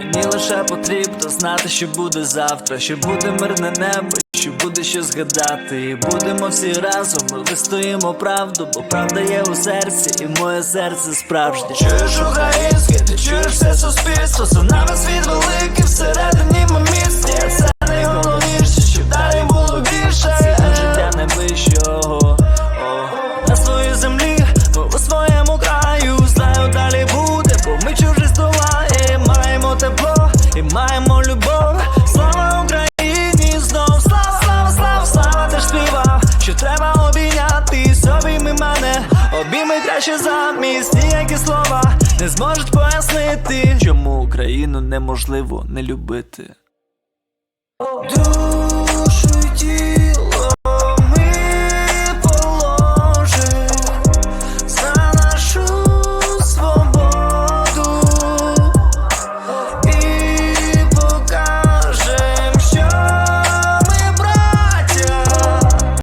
Мені лише потрібно знати, що буде завтра, що буде мирне небо, що буде що згадати. І будемо всі разом, ми вистоїмо правду, бо правда є у серці, і моє серце справжнє. Чуєш українське, ти чуєш все суспільство, за нами світ треба обійняти, обійми мене, обійми краще замість, ніякі слова не зможуть пояснити, чому Україну неможливо не любити.